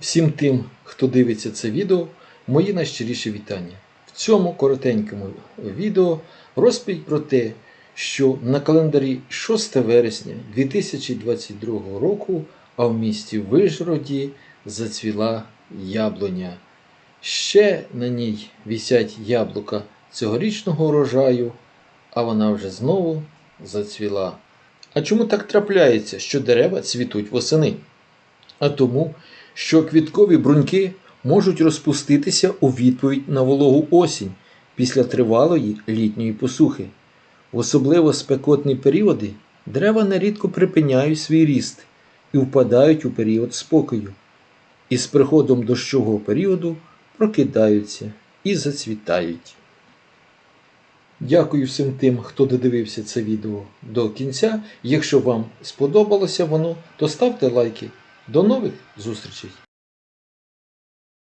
Всім тим, хто дивиться це відео, мої найщиріші вітання. В цьому коротенькому відео розповідь про те, що на календарі 6 вересня 2022 року, а в місті Вижгороді зацвіла яблуня. Ще на ній вісять яблука цьогорічного урожаю, а вона вже знову зацвіла. А чому так трапляється, що дерева цвітуть восени? А тому, що квіткові бруньки можуть розпуститися у відповідь на вологу осінь після тривалої літньої посухи. В особливо спекотні періоди дерева нерідко припиняють свій ріст і впадають у період спокою. І з приходом дощового періоду прокидаються і зацвітають. Дякую всім тим, хто додивився це відео до кінця. Якщо вам сподобалося воно, то ставте лайки. До нових зустрічей!